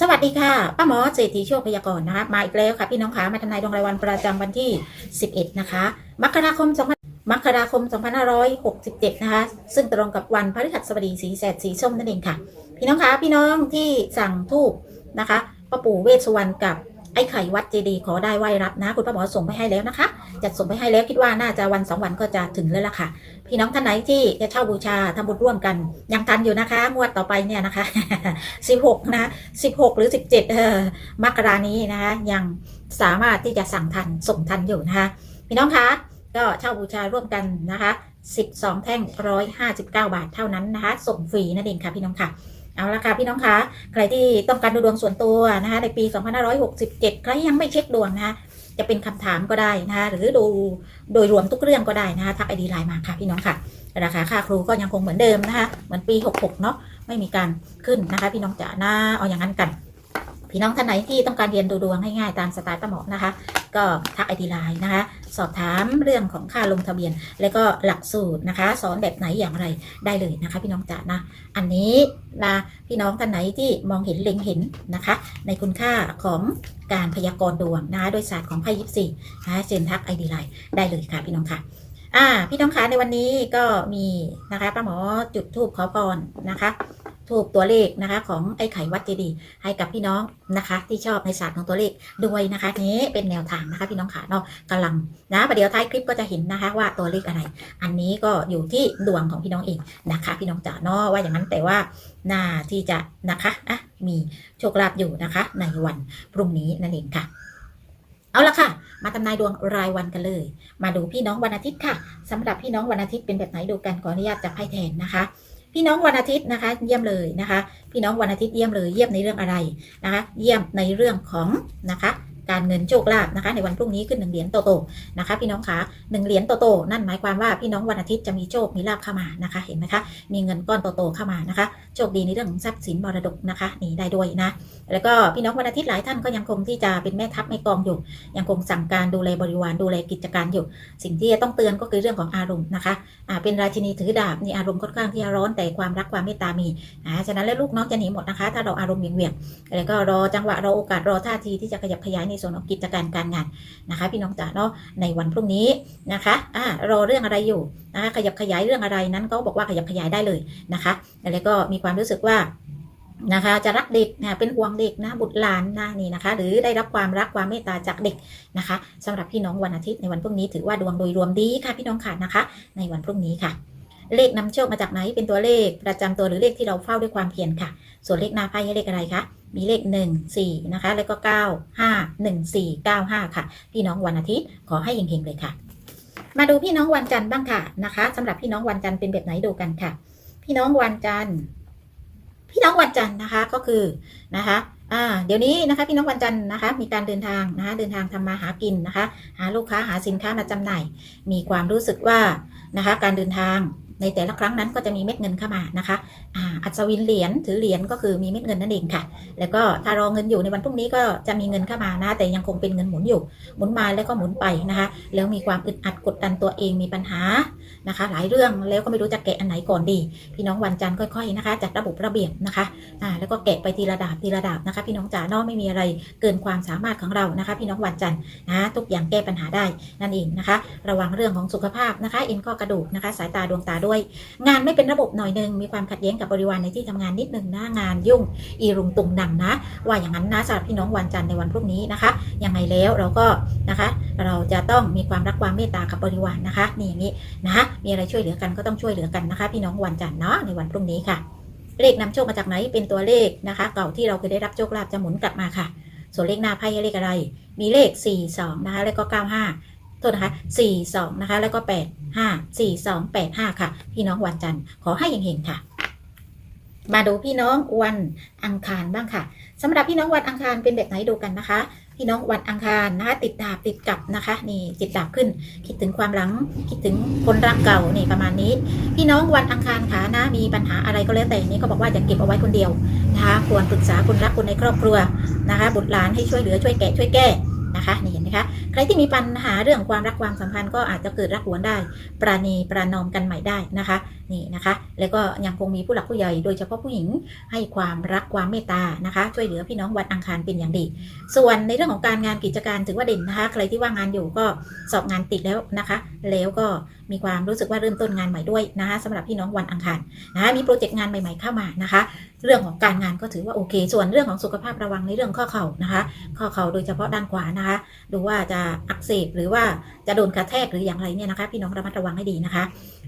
สวัสดีค่ะ ป้าหมอเศรษฐีโชคพยากรณ์นะคะมาอีกแล้วค่ะพี่น้องขามาทำนายดวงรายวันประจำวันที่ 11 นะคะ มกราคม2มกราคม 2567 นะคะ ซึ่งตรงกับวันพฤหัสบดีสีแสดสีส้มนั่นเองค่ะ พี่น้องคะพี่น้องที่สั่งทูบนะคะป้าปู่เวสสุวรรณกับ ไอ้ไข่วัดเจดีขอได้ไหวรับนะ คุณป้าหมอส่งไปให้แล้วนะคะ จัดส่งไปให้แล้วคิดว่าน่าจะวันสองวันก็จะถึงแล้วล่ะค่ะ พี่น้องท่านไหนที่จะเช่าบูชาทำบุญร่วมกันยังทันอยู่นะคะ งวดต่อไปเนี่ยนะคะ16นะ16 หรือ 17เออมกรานี้นะคะยังสามารถที่จะสั่งทันส่งทันอยู่นะคะพี่น้องคะก็เช่าบูชาร่วมกันนะคะ 12 แท่ง 159 บาทเท่านั้นนะคะ ส่งฟรีนั่นเองค่ะพี่น้องค่ะ เอาละค่ะพี่น้องคะใครที่ต้องการดูดวงส่วนตัวนะคะในปี 2567 ใครยังไม่เช็คดวงนะคะจะเป็นคำถามก็ได้นะคะหรือดูโดยรวมทุกเรื่องก็ได้นะคะทักไอดีไลน์มาค่ะพี่น้องค่ะ ราคาค่าครูก็ยังคงเหมือนเดิมนะคะเหมือนปี 66 เนาะไม่มีการขึ้นนะคะ พี่น้องจ๋านะเอาอย่างนั้นกัน พี่น้องท่านไหนที่ต้องการเรียนดูดวงง่ายๆตามสไตล์ป้าหมอนะคะ ก็ทักไอดีไลน์นะคะ สอบถามเรื่องของค่าลงทะเบียน แล้วก็หลักสูตรนะคะ สอนแบบไหนอย่างไรได้เลยนะคะ พี่น้องจ๋านะ อันนี้นะพี่น้องท่านไหนที่มองเห็นเล็งเห็นนะคะ ในคุณค่าของการพยากรณ์ดวงนะคะโดยศาสตร์ของไพ่ยิปซีนะคะเชิญทักไอดีไลน์ได้เลยค่ะ พี่น้องค่ะอ่าพี่น้องคะในวันนี้ก็มีนะคะป้าหมอจุดธูปขอพรนะคะ ทูบตัวเลขนะคะ ของไอ้ไข่วัดเจดีให้กับพี่น้องนะคะ ที่ชอบในศาสตร์ของตัวเลขด้วยนะคะนี้เป็นแนวทางนะคะพี่น้องขาเนาะกำลังนะประเดี๋ยวท้ายคลิปก็จะเห็นนะคะว่าตัวเลขอะไร อันนี้ก็อยู่ที่ดวงของพี่น้องเองนะคะ พี่น้องจ๋าเนาะว่าอย่างนั้นแต่ว่าน่าที่จะนะคะอะมีโชคลาภอยู่นะคะ ในวันพรุ่งนี้นั่นเองค่ะเอาละค่ะ มาทำนายดวงรายวันกันเลย มาดูพี่น้องวันอาทิตย์ค่ะสำหรับพี่น้องวันอาทิตย์เป็นแบบไหนดูกันขออนุญาตจับไพ่แทนนะคะ พี่น้องวันอาทิตย์นะคะ เยี่ยมเลยนะคะ พี่น้องวันอาทิตย์เยี่ยมเลย เยี่ยมในเรื่องอะไรนะคะ เยี่ยมในเรื่องของนะคะ การเงินโชคลาภนะคะ ในวันพรุ่งนี้ขึ้นหนึ่งเหรียญโตๆนะคะพี่น้องคะหนึ่งเหรียญโตๆนั่นหมายความว่าพี่น้องวันอาทิตย์จะมีโชคมีลาภเข้ามานะคะ เห็นไหมคะมีเงินก้อนโตๆเข้ามานะคะ โชคดีในเรื่องของทรัพย์สินมรดกนะคะนี่ได้ด้วยนะแล้วก็พี่น้องวันอาทิตย์หลายท่านก็ยังคงที่จะเป็นแม่ทัพแม่กองอยู่ ยังคงสั่งการดูแลบริวารดูแลกิจการอยู่ สิ่งที่จะต้องเตือนก็คือเรื่องของอารมณ์นะคะอ่าเป็นราชินีถือดาบนี่อารมณ์ค่อนข้างที่จะร้อนแต่ความรักความเมตตามีอ่าฉะนั้นแล้วลูกน้องจะหนีหมดนะคะ ถ้าเราอารมณ์เหวี่ยงๆแล้วก็รอจังหวะรอโอกาสรอท่าทีที่จะขยับขยายในส่วนของกิจการการงานนะคะ พี่น้องจ๋าเนาะในวันพรุ่งนี้นะคะอ่ารอเรื่องอะไรอยู่นะคะขยับขยายเรื่องอะไรนั้นก็บอกว่าขยับขยายได้เลยนะคะแล้วก็มีความรู้สึกว่านะคะจะรักเด็กนะเป็นห่วงเด็กนะบุตรหลานนะนี่นะคะ หรือได้รับความรักความเมตตาจากเด็กนะคะสำหรับพี่น้องวันอาทิตย์ในวันพรุ่งนี้ถือว่าดวงโดยรวมดีค่ะพี่น้องค่ะนะคะ ในวันพรุ่งนี้ค่ะ เลขนำโชคมาจากไหนเป็นตัวเลขประจำตัวหรือเลขที่เราเฝ้าด้วยความเพียรค่ะ ส่วนเลขหน้าไพ่ให้เลขอะไรคะ มีเลข 1 4 นะคะ แล้วก็ 9 5 1 4 9 5 ค่ะ พี่น้องวันอาทิตย์ขอให้เฮงๆเลยค่ะ มาดูพี่น้องวันจันทร์บ้างค่ะนะคะสำหรับพี่น้องวันจันทร์เป็นแบบไหนดูกันค่ะ พี่น้องวันจันทร์พี่น้องวันจันทร์นะคะก็คือนะคะอ่าเดี๋ยวนี้นะคะพี่น้องวันจันทร์นะคะ มีการเดินทางนะคะเดินทางทำมาหากินนะคะ หาลูกค้าหาสินค้ามาจำหน่าย มีความรู้สึกว่านะคะ การเดินทาง ในแต่ละครั้งนั้นก็จะมีเม็ดเงินเข้ามานะคะอ่าอัศวินเหรียญถือเหรียญก็คือมีเม็ดเงินนั่นเองค่ะ แล้วก็ถ้ารอเงินอยู่ในวันพรุ่งนี้ก็จะมีเงินเข้ามานะ แต่ยังคงเป็นเงินหมุนอยู่ หมุนมาแล้วก็หมุนไปนะคะ แล้วมีความอึดอัดกดดันตัวเองมีปัญหานะคะ หลายเรื่องแล้วก็ไม่รู้จะแกะอันไหนก่อนดี พี่น้องวันจันทร์ค่อยๆนะคะจัดระบบระเบียบนะคะอ่าแล้วก็แกะไปทีละดาบทีละดาบนะคะ พี่น้องจ๋าเนาะไม่มีอะไรเกินความสามารถของเรานะคะ พี่น้องวันจันทร์นะทุกอย่างแก้ปัญหาได้นั่นเองนะคะ ระวังเรื่องของสุขภาพนะคะเอ็นข้อกระดูกนะคะ สายตาดวงตาด้วยงานไม่เป็นระบบหน่อยหนึ่งมีความขัดแย้งกับบริวารในที่ทำงานนิดนึงนะงานยุ่ง อีรุงตุงนังนะ ว่าอย่างนั้นนะสำหรับพี่น้องวันจันทร์ในวันพรุ่งนี้นะคะยังไงแล้วเราก็นะคะ เราจะต้องมีความรักความเมตตากับบริวารนะคะ นี่อย่างนี้นะมีอะไรช่วยเหลือกันก็ต้องช่วยเหลือกันนะคะ พี่น้องวันจันทร์เนาะในวันพรุ่งนี้ค่ะ เลขนำโชคมาจากไหนเป็นตัวเลขนะคะ เก่าที่เราเคยได้รับโชคลาภจะหมุนกลับมาค่ะ ส่วนเลขหน้าไพ่เลขอะไร มีเลข 4 2 นะคะ แล้วก็ 95 ษนะคะ4 2นะคะแล้วก็ 8 5 4 2 8 5 ค่ะ พี่น้องวันจันทร์ขอให้เฮงๆค่ะ มาดูพี่น้องวันอังคารบ้างค่ะสำหรับพี่น้องวันอังคารเป็นแบบไหนดูกันนะคะพี่น้องวันอังคารนะคะติดดาบติดกับนะคะนี่ติดดาบขึ้น คิดถึงความหลัง คิดถึงคนรักเก่านี่ประมาณนี้ พี่น้องวันอังคารขานะมีปัญหาอะไรก็แล้วแต่นี่ก็บอกว่าอย่าเก็บเอาไว้คนเดียวนะคะควรปรึกษาคนรักคนในครอบครัวนะคะบุตรหลานให้ช่วยเหลือช่วยแกะช่วยแก้ นะคะนี่เห็นไหมคะใครที่มีปัญหาเรื่องความรักความสัมพันธ์ก็อาจจะเกิดรักหวนได้ ปราณีประนอมกันใหม่ได้นะคะนี่นะคะ แล้วก็ยังคงมีผู้หลักผู้ใหญ่โดยเฉพาะผู้หญิงให้ความรักความเมตตานะคะ ช่วยเหลือพี่น้องวันอังคารเป็นอย่างดี ส่วนในเรื่องของการงานกิจการถือว่าเด่นนะคะ ใครที่ว่างงานอยู่ก็สอบงานติดแล้วนะคะ แล้วก็มีความรู้สึกว่าเริ่มต้นงานใหม่ด้วยนะคะสำหรับพี่น้องวันอังคารนะคะมีโปรเจกต์งานใหม่ ๆเข้ามานะคะ เรื่องของการงานก็ถือว่าโอเค ส่วนเรื่องของสุขภาพระวังในเรื่องข้อเข่านะคะ ข้อเข่าโดยเฉพาะด้านขวานะคะ ดูว่าจะอักเสบหรือว่าจะโดนกระแทกหรืออย่างไรเนี่ยนะคะ พี่น้องระมัดระวังให้ดีนะคะ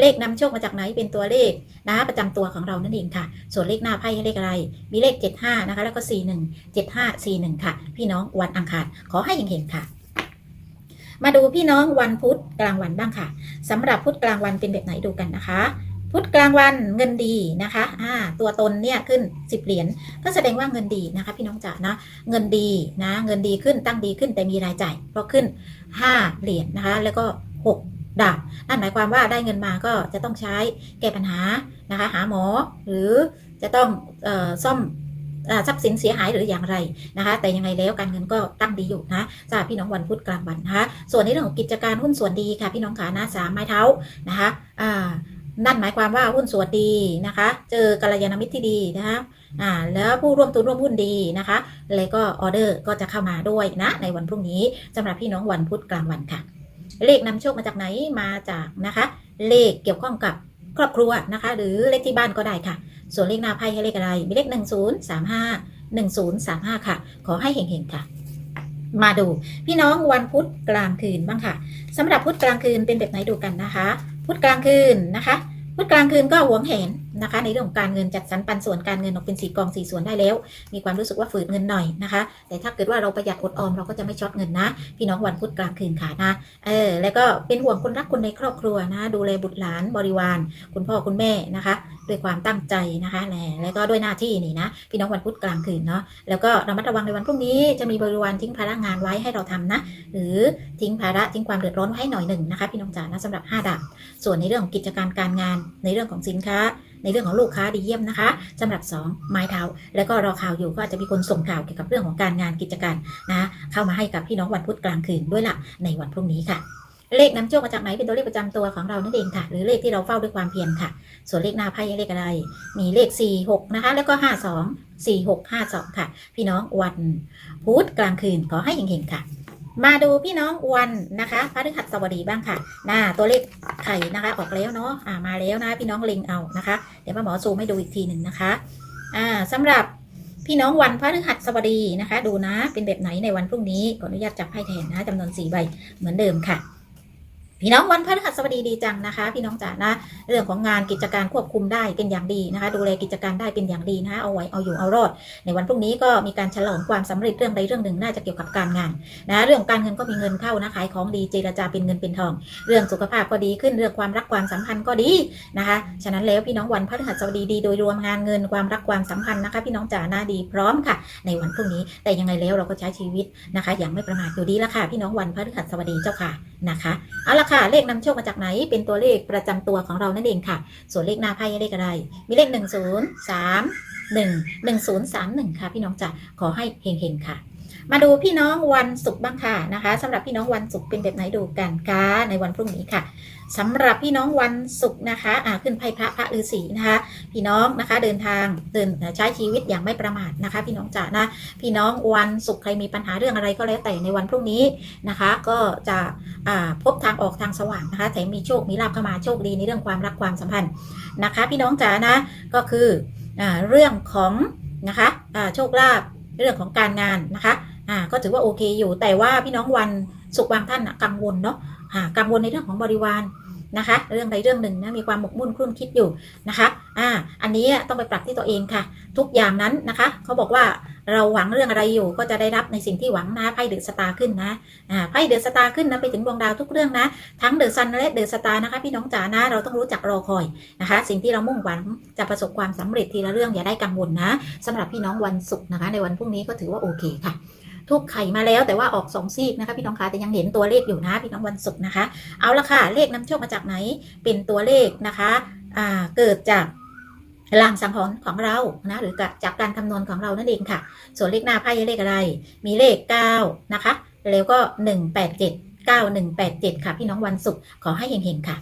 เลขนำโชคมาจากไหนเป็นตัวเลขนะคะประจำตัวของเรานั่นเองค่ะ ส่วนเลขหน้าไพ่ให้เลขอะไร มีเลข 75 นะคะ แล้วก็ 41 75 41 ค่ะ พี่น้องวันอังคารขอให้ยิงเห็นค่ะมาดูพี่น้องวันพุธกลางวันบ้างค่ะสำหรับพุธกลางวันเป็นแบบไหนดูกันนะคะ พุธกลางวันเงินดีนะคะอ่าตัวตนเนี่ยขึ้น 10 เหรียญก็แสดงว่าเงินดีนะคะพี่น้องจ๋านะเงินดีนะเงินดีขึ้นตั้งดีขึ้นแต่มีรายจ่ายเพราะขึ้น 5 เหรียญนะคะ แล้วก็ 6 ดาบนั่นหมายความว่าได้เงินมาก็จะต้องใช้แก้ปัญหานะคะ หาหมอหรือจะต้องออซ่อมทรัพย์สินเสียหายหรืออย่างไรนะคะ แต่ยังไงแล้วการเงินก็ตั้งดีอยู่นะจ้าพี่น้องวันพุธกลางวันนะคะ ส่วนในเรื่องของกิจการหุ้นส่วนดีค่ะพี่น้องขานะสามไม้เท้านะคะอ่า นั่นหมายความว่าหุ้นส่วนดีนะคะ เจอกัลยาณมิตรที่ดีนะคะอ่าแล้วผู้ร่วมทุนร่วมหุ้นดีนะคะ แล้วก็ออเดอร์ก็จะเข้ามาด้วยนะในวันพรุ่งนี้สำหรับพี่น้องวันพุธกลางวันค่ะ เลขนำโชคมาจากไหนมาจากนะคะ เลขเกี่ยวข้องกับครอบครัวนะคะ หรือเลขที่บ้านก็ได้ค่ะ ส่วนเลขหน้าไพ่ให้เลขอะไรมีเลข1 0 3 5 1 0 3 5ค่ะ ขอให้เฮงๆค่ะมาดูพี่น้องวันพุธกลางคืนบ้างค่ะสำหรับพุธกลางคืนเป็นแบบไหนดูกันนะคะ พุธกลางคืนนะคะื่อกลางคืนก็หวงเห็นนะคะ ในเรื่องของการเงินจัดสรรปันส่วนการเงินออกเป็นสีกองสีส่วนได้แล้ว มีความรู้สึกว่าฝืดเงินหน่อยนะคะ แต่ถ้าเกิดว่าเราประหยัดอดออมเราก็จะไม่ช็อตเงินนะ พี่น้องวันพุธกลางคืนค่ะนะเออแล้วก็เป็นห่วงคนรักคนในครอบครัวนะ ดูแลบุตรหลานบริวาร คุณพ่อคุณแม่นะคะ ด้วยความตั้งใจนะคะแหละแล้วก็ด้วยหน้าที่นี่นะ พี่น้องวันพุธกลางคืนเนาะแล้วก็ระมัดระวังในวันพรุ่งนี้จะมีบริวารทิ้งภาระงานไว้ให้เราทำนะ หรือทิ้งภาระทิ้งความเดือดร้อนไว้ให้หน่อยหนึ่งนะคะ พี่น้องจ๋านะสำหรับ 5ดาบส่วนในเรื่องของกิจการการงานในเรื่องของสินค้า ในเรื่องของลูกค้าดีเยี่ยมนะคะสำหรับ 2 ไม้เท้า แล้วก็รอข่าวอยู่ก็อาจจะมีคนส่งข่าวเกี่ยวกับเรื่องของการงานกิจการนะเข้ามาให้กับพี่น้องวันพุธกลางคืนด้วยล่ะในวันพรุ่งนี้ค่ะเลขนำโชคมาจากไหนเป็นตัวเลขประจำตัวของเรานั่นเองค่ะ หรือเลขที่เราเฝ้าด้วยความเพียรค่ะ ส่วนเลขหน้าไพ่เลขอะไร มีเลข 4 6 นะคะ แล้วก็ 52 4 6 5 2 ค่ะ พี่น้องวันพุธกลางคืนขอให้เฮงๆค่ะ มาดูพี่น้องวันนะคะพระฤหัสบดีบ้างค่ะหน้าตัวเลขไข่นะคะ ออกแล้วเนาะอ่ามาแล้วนะพี่น้องเล็งเอานะคะ เดี๋ยวมาหมอซูมให้ดูอีกทีหนึ่งนะคะอ่าสำหรับพี่น้องวันพระฤหัสบดีนะคะ ดูนะเป็นแบบไหนในวันพรุ่งนี้ขออนุญาตจับไพ่แทนนะจำนวนสี่ใบเหมือนเดิมค่ะ พี่น้องวันพฤหัสบดีดีจังนะคะ พี่น้องจ๋านะ เรื่องของงานกิจการควบคุมได้เป็นอย่างดีนะคะ ดูแลกิจการได้เป็นอย่างดีนะคะเอาไว้เอาอยู่เอารอด ในวันพรุ่งนี้ก็มีการฉลองความสำเร็จเรื่องใดเรื่องหนึ่งน่าจะเกี่ยวกับการงานนะเรื่องการเงินก็มีเงินเข้านะขายของดีเจรจาเป็นเงินเป็นทอง เรื่องสุขภาพก็ดีขึ้นเรื่องความรักความสัมพันธ์ก็ดีนะคะฉะนั้นแล้วพี่น้องวันพฤหัสบดีดีโดยรวมงานเงินความรักความสัมพันธ์นะคะ พี่น้องจ๋าหน้าดีพร้อมค่ะ ในวันพรุ่งนี้แต่ยังไงแล้วเราก็ใช้ชีวิตนะคะ อย่างไม่ประมาทอยู่ดีละค่ะ พี่น้องวันพฤหัสบดีเจ้าค่ะนะคะเอาละค่ะ เลขนำโชคมาจากไหน เป็นตัวเลขประจำตัวของเรานั่นเองค่ะ ส่วนเลขหน้าไพ่เลขอะไร มีเลขหนึ่งศูนย์สามหนึ่งหนึ่งศูนย์สามหนึ่งค่ะ พี่น้องจ๋าขอให้เฮงๆค่ะ มาดูพี่น้องวันศุกร์บ้างค่ะนะคะสำหรับพี่น้องวันศุกร์เป็นแบบไหนดูกันค่ะในวันพรุ่งนี้ค่ะสำหรับพี่น้องวันศุกร์นะคะอ่าขึ้นไพ่พระพระฤาษีนะคะ พี่น้องนะคะเดินทางเดินใช้ชีวิตอย่างไม่ประมาทนะคะ พี่น้องจ๋านะพี่น้องวันศุกร์ใครมีปัญหาเรื่องอะไรก็แล้วแต่ในวันพรุ่งนี้นะคะ ก็จะอ่าพบทางออกทางสว่างนะคะแถมมีโชคมีลาภเข้ามาโชคดีในเรื่องความรักความสัมพันธ์นะคะ พี่น้องจ๋านะก็คืออ่าเรื่องของนะคะอ่าโชคลาภ เรื่องของการงานนะคะอ่าก็ถือว่าโอเคอยู่ แต่ว่าพี่น้องวันสุขบางท่านกังวลเนาะอ่ากังวลในเรื่องของบริวารนะคะ เรื่องใดเรื่องหนึ่งนะมีความหมกมุ่นครุ่นคิดอยู่นะคะอ่าอันนี้ต้องไปปรับที่ตัวเองค่ะ ทุกอย่างนั้นนะคะ เขาบอกว่า เราหวังเรื่องอะไรอยู่ก็จะได้รับในสิ่งที่หวังนะไพ่เดือดสตาร์ขึ้นนะอ่าไพ่เดือดสตาร์ขึ้นนะไปถึงดวงดาวทุกเรื่องนะ ทั้งเดือดซันและเดือดสตาร์นะคะ พี่น้องจ๋านะเราต้องรู้จักรอคอยนะคะ สิ่งที่เรามุ่งหวังจะประสบความสำเร็จทีละเรื่องอย่าได้กังวลนะสำหรับพี่น้องวันศุกร์นะคะ ในวันพรุ่งนี้ก็ถือว่าโอเคค่ะทุกไข่มาแล้วแต่ว่าออกสองซีกนะคะพี่น้องคะแต่ยังเห็นตัวเลขอยู่นะพี่น้องวันศุกร์นะคะ เอาละค่ะเลขนำโชคมาจากไหนเป็นตัวเลขนะคะอ่าเกิดจาก ลางสังหรณ์ของเรานะหรือจากการคำนวณของเรานั่นเองค่ะ ส่วนเลขหน้าไพ่เลขอะไร มีเลข 9 นะคะ แล้วก็ 187 9187 ค่ะ พี่น้องวันศุกร์ขอให้เห็งๆค่ะ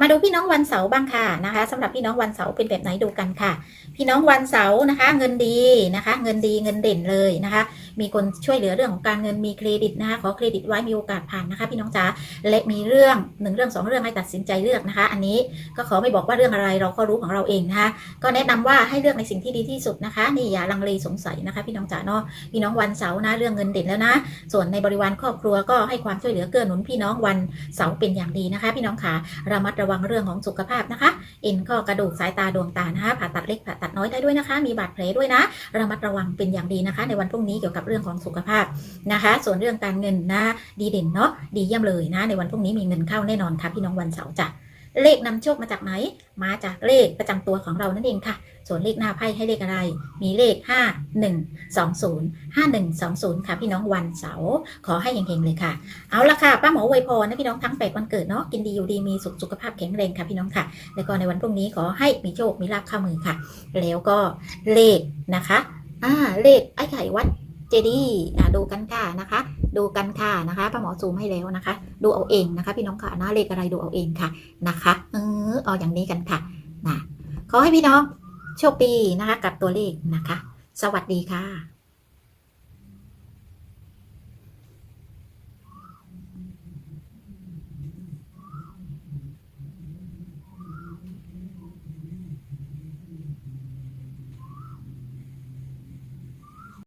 มาดูพี่น้องวันเสาร์บ้างค่ะนะคะสำหรับพี่น้องวันเสาร์เป็นแบบไหนดูกันค่ะ พี่น้องวันเสาร์นะคะ เงินดีนะคะ เงินดีเงินเด่นเลยนะคะมีคนช่วยเหลือเรื่องของการเงินมีเครดิตนะคะขอเครดิตไว้มีโอกาสผ่านนะคะ พี่น้องจ๋าและมีเรื่องหนึ่งเรื่องสองเรื่องให้ตัดสินใจเลือกนะคะ อันนี้ก็ขอไม่บอกว่าเรื่องอะไรเราก็รู้ของเราเองนะคะ ก็แนะนำว่าให้เลือกในสิ่งที่ดีที่สุดนะคะนี่อย่าลังเลสงสัยนะคะ พี่น้องจ๋าเนาะพี่น้องวันเสาร์นะเรื่องเงินเด่นแล้วนะ ส่วนในบริวารครอบครัวก็ให้ความช่วยเหลือเกื้อหนุนพี่น้องวันเสาร์เป็นอย่างดีนะคะ พี่น้องขาระมัดระวังเรื่องของสุขภาพนะคะเอ็นข้อกระดูกสายตาดวงตานะคะผ่าตัดเล็กผ่าตัดน้อยได้ด้วยนะคะ มีบาดแผลด้วยนะ ระมัดระวังเป็นอย่างดีนะคะ ในวันพรุ่งนี้เกี่ยวกับเรื่องของสุขภาพนะคะ ส่วนเรื่องการเงินนะดีเด่นเนาะดีเยี่ยมเลยนะ ในวันพรุ่งนี้มีเงินเข้าแน่นอนค่ะพี่น้องวันเสาร์จ้ะเลขนำโชคมาจากไหน มาจากเลขประจำตัวของเรานั่นเองค่ะ ส่วนเลขหน้าไพ่ให้เลขอะไร มีเลข 5 1 2 0 5 1 2 0 ค่ะ พี่น้องวันเสาร์ขอให้เฮงๆเลยค่ะ เอาละค่ะป้าหมออวยพรนะพี่น้องทั้งแปดวันเกิดเนาะกินดีอยู่ดีมีสุขสุขภาพแข็งแรงค่ะพี่น้องค่ะ แล้วก็ในวันพรุ่งนี้ขอให้มีโชคมีลาภเข้ามือค่ะ แล้วก็เลขนะคะ อ่าเลขไอ้ไข่วัด เจดีย์ดูกันค่ะนะคะ ดูกันค่ะนะคะป้าหมอซูมให้แล้วนะคะ ดูเอาเองนะคะ พี่น้องค่ะนะเลขอะไรดูเอาเองค่ะนะคะเออเอาอย่างนี้กันค่ะนะขอให้พี่น้องโชคดีนะคะ กับตัวเลขนะคะ สวัสดีค่ะ